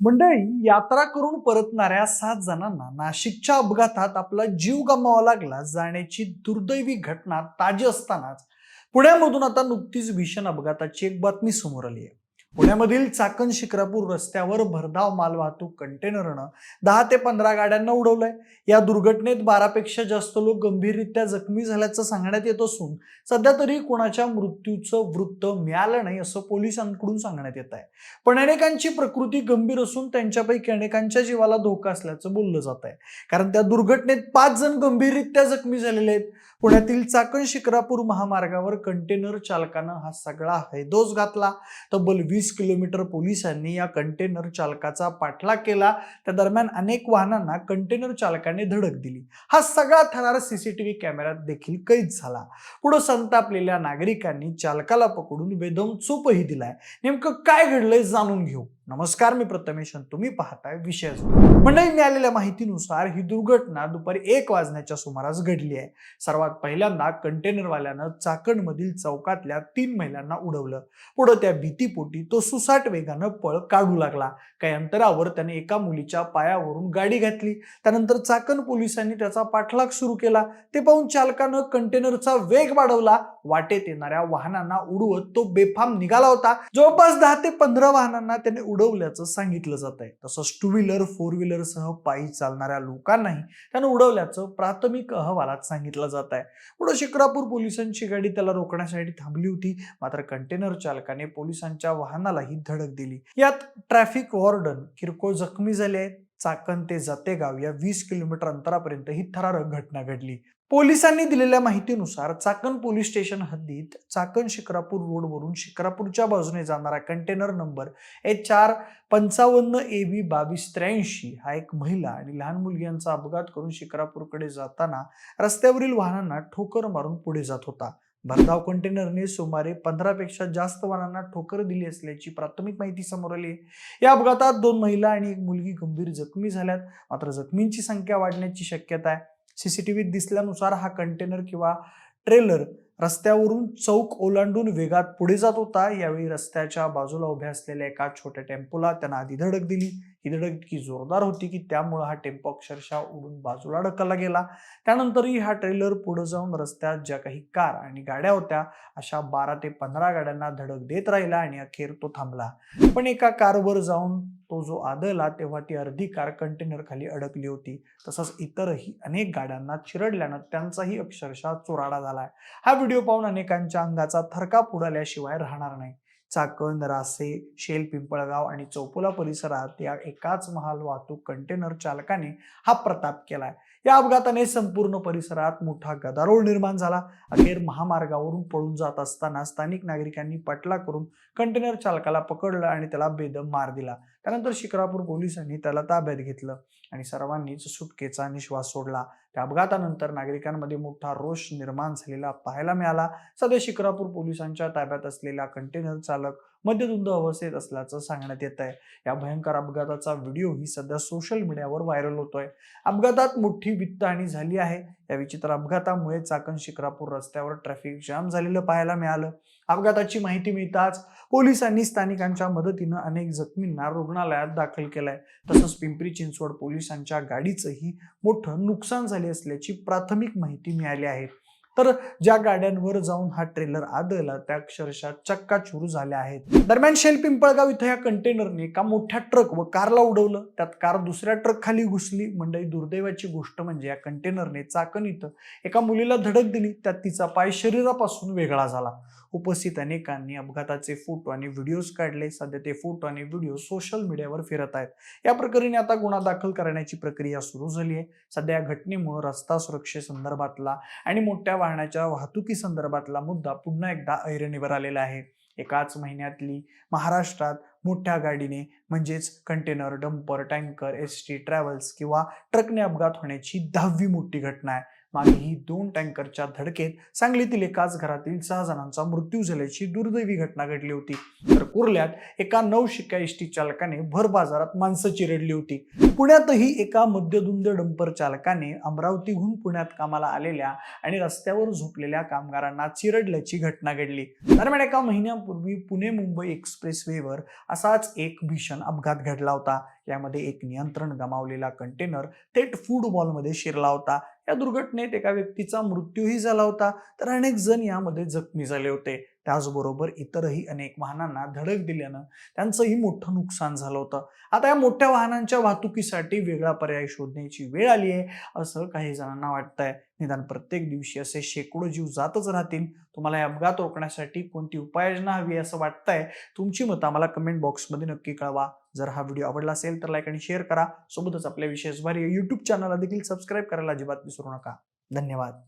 मंडळी यात्रा करून परतणाऱ्या सात जणांना नाशिकच्या अपघातात आपला जीव गमावा लागला. जाण्याची दुर्दैवी घटना ताजी असतानाच पुण्यामधून आता नुकतीच भीषण अपघाताची एक बातमी समोर आली आहे. पुण्यामधील चाकण शिक्रापूर रस्त्यावर भरधाव मालवाहतूक कंटेनरनं दहा ते पंधरा गाड्यांना उडवलंय. या दुर्घटनेत बारापेक्षा जास्त लोक गंभीररित्या जखमी झाल्याचं सांगण्यात येत असून सध्या तरी कोणाच्या मृत्यूचं वृत्त मिळालं नाही असं पोलिसांकडून सांगण्यात येत आहे. पण अनेकांची प्रकृती गंभीर असून त्यांच्यापैकी अनेकांच्या जीवाला धोका असल्याचं बोललं जात आहे. कारण त्या दुर्घटनेत पाच जण गंभीररित्या जखमी झालेले आहेत. पुण्यातील चाकण शिक्रापूर महामार्गावर कंटेनर चालकानं हा सगळा हैदोस घातला. तब्बल वीस किलोमीटर पोलिसांनी या कंटेनर चालकाचा पाठलाग केला. त्या दरम्यान अनेक वाहनांना कंटेनर चालकाने धडक दिली. हा सगळा थरार सीसीटीव्ही कॅमेऱ्यात देखील कैद झाला. पुढे संतापलेल्या नागरिकांनी चालकाला पकडून बेदम चोपही दिलाय. नेमकं काय घडलंय जाणून घेऊ. नमस्कार मी प्रथमेशन तुम्ही पाहताय विषय मंडळी मिळालेल्या माहितीनुसार ही दुर्घटना दुपारी एक वाजण्याच्या सुमारास घडली आहे. सर्वात पहिल्यांदा कंटेनरवाल्यानं चाकणमधील चौकातल्या तीन महिलांना उडवलं. पुढं त्या भीतीपोटी तो सुसाट वेगानं पळ काढू लागला. काही अंतरावर त्याने एका मुलीच्या पायावरून गाडी घातली. त्यानंतर चाकण पोलिसांनी त्याचा पाठलाग सुरू केला. ते पाहून चालकानं कंटेनरचा वेग वाढवला. वाटेत येणाऱ्या वाहनांना उडवत तो बेफाम निघाला होता. जवळपास दहा ते पंधरा वाहनांना त्याने उडवल्याचं सांगितलं जात आहे तसंच टू व्हीलर फोर व्हीलरसह पायी चालणाऱ्या लोकांनाही त्यानं उडवल्याचं प्राथमिक अहवालात सांगितलं जात आहे पुढे शिक्रापूर पोलिसांची गाडी त्याला रोखण्यासाठी थांबली होती. मात्र कंटेनर चालकाने पोलिसांच्या वाहनालाही धडक दिली. यात ट्रॅफिक वॉर्डन किरकोळ जखमी झाले आहेत. चाकण ते जातेगाव या वीस किलोमीटर अंतरापर्यंत ही थरारक घटना घडली. पोलिसांनी दिलेल्या माहितीनुसार चाकण पोलीस स्टेशन हद्दीत चाकण शिक्रापूर रोडवरून शिक्रापूरच्या बाजूने जाणारा कंटेनर नंबर एच चार पंचावन्न ए बी बावीस त्र्याऐंशी हा एक महिला आणि लहान मुलगी यांचा अपघात करून शिक्रापूरकडे जाताना रस्त्यावरील वाहनांना ठोकर मारून पुढे जात होता. भरधाव कंटेनरने सुमारे पंधरापेक्षा जास्त वाहनांना ठोकर दिली असल्याची प्राथमिक माहिती समोर आली आहे. या अपघातात दोन महिला आणि एक मुलगी गंभीर जखमी झाल्यात. मात्र जखमींची संख्या वाढण्याची शक्यता आहे. सीसीटीव्हीत दिसल्यानुसार हा कंटेनर किंवा ट्रेलर रस्त्यावरून चौक ओलांडून वेगात पुढे जात होता. यावेळी रस्त्याच्या बाजूला उभ्या असलेल्या एका छोट्या टेम्पोला त्यानं आधी धडक दिली. ही धडक इतकी जोरदार होती की त्यामुळं हा टेम्पो अक्षरशः उडून बाजूला ढकलला गेला. त्यानंतरही हा ट्रेलर पुढे जाऊन रस्त्यात ज्या काही कार आणि गाड्या होत्या अशा बारा ते पंधरा गाड्यांना धडक देत राहिला आणि अखेर तो थांबला. पण एका कारवर जाऊन तो जो आदळला तेव्हा ती अर्धी कार कंटेनर खाली अडकली होती. तसंच इतरही अनेक गाड्यांना चिरडल्यानं त्यांचाही अक्षरशः चुराडा झालाय. हा व्हिडिओ पाहून अनेकांच्या अंगाचा थरकाप उडाल्याशिवाय राहणार नाही. चाकण रासे शेल पिंपळगाव आणि चौपोला परिसरात या एकाच महाल वाहतूक कंटेनर चालकाने हा प्रताप केलाय. या अपघाताने संपूर्ण परिसरात मोठा गदारोळ निर्माण झाला. अखेर महामार्गावरून पळून जात असताना स्थानिक नागरिकांनी पटला करून कंटेनर चालकाला पकडलं आणि त्याला बेदम मार दिला. त्यानंतर शिक्रापूर पोलिसांनी त्याला ताब्यात घेतलं आणि सर्वांनीच सुटकेचा निश्वास सोडला. त्या अपघातानंतर नागरिकांमध्ये मोठा रोष निर्माण झालेला पाहायला मिळाला. सध्या शिक्रापूर पोलिसांच्या ताब्यात असलेला कंटेनर चालक मद्यधुंद अवस्थेत असल्याचं सांगण्यात येत आहे या भयंकर अपघाताचा व्हिडिओही सध्या सोशल मीडियावर व्हायरल होतोय. अपघातात मोठी वित्तहानी झाली आहे. या विचित्र अपघातामुळे चाकण शिक्रापूर रस्त्यावर ट्रॅफिक जाम झालेलं पाहायला मिळालं. अपघाताची माहिती मिळताच पोलिसांनी स्थानिकांच्या मदतीनं अनेक जखमींना रुग्णालयात दाखल केलंय. तसंच पिंपरी चिंचवड पोलिसांच्या गाडीचंही मोठं नुकसान झाले असल्याची प्राथमिक माहिती मिळाली आहे. तर ज्या गाड्यांवर जाऊन हा ट्रेलर आदळला त्या अक्षरशः चक्काचूर झाल्या आहेत. दरम्यान शेल पिंपळगाव इथं या कंटेनरने एका मोठ्या ट्रक व कारला उडवलं. त्यात कार दुसऱ्या ट्रक खाली घुसली. मंडळी दुर्दैवाची गोष्ट म्हणजे या कंटेनरने चाकण इथं एका मुलीला धडक दिली. त्यात तिचा पाय शरीरापासून वेगळा झाला. उपस्थित अनेकांनी अपघाताचे फोटो आणि व्हिडिओज काढले. सध्या ते फोटो आणि व्हिडिओ सोशल मीडियावर फिरत आहेत. या प्रकरणी आता गुन्हा दाखल करण्याची प्रक्रिया सुरू झाली आहे. सध्या या घटनेमुळे रस्ता सुरक्षेसंदर्भातला आणि मोठ्या वाहनाच्या वाहतुकी संदर्भातला मुद्दा पुन्हा एकदा ऐरणीवर आलेला आहे. एकाच महिन्यातली महाराष्ट्रात मोठ्या गाडीने म्हणजेच container dumper tanker S T travels किंवा ट्रकने अपघात होण्याची दहावी मोठी घटना आहे. मागे ही दोन टँकरच्या धडकेत सांगलीतील एकाच घरातील सहा जणांचा मृत्यू झाल्याची दुर्दैवी घटना घडली होती. तर कुर्ल्यात एका नऊ शिक्का एस टी चालकाने भर बाजारात माणसं चिरडली होती. पुण्यातही एका मध्यधुंद डंपर चालकाने अमरावतीहून पुण्यात कामाला आलेल्या आणि रस्त्यावर झोपलेल्या कामगारांना चिरडल्याची घटना घडली. दरम्यान एका महिन्यापूर्वी पुणे मुंबई एक्सप्रेस वेवर असाच एक भीषण अपघात घडला होता. यामध्ये एक नियंत्रण गमावलेला कंटेनर थेट फूड बॉलमध्ये शिरला होता. या दुर्घटनेत एका व्यक्तीचा मृत्यूही झाला होता. तर अनेक जण यामध्ये जखमी झाले होते. त्याचबरोबर इतरही अनेक वाहनांना धडक दिल्यानं त्यांचंही मोठं नुकसान झालं होतं. आता या मोठ्या वाहनांच्या वाहतुकीसाठी वेगळा पर्याय शोधण्याची वेळ आली आहे असं काही जणांना वाटतंय. निदान प्रत्येक दिवशी असे शेकडो जीव जातच राहतील. तुम्हाला हे अपघात रोखण्यासाठी कोणती उपाययोजना हवी असं वाटतंय? तुमची मतं आम्हाला कमेंट बॉक्समध्ये नक्की कळवा. जर हा व्हिडिओ आवडला असेल तर लाईक आणि शेअर करा. सोबतच आपल्या विशेष भारी यूट्यूब चॅनलला देखील सबस्क्राईब करायला अजिबात विसरू नका. धन्यवाद.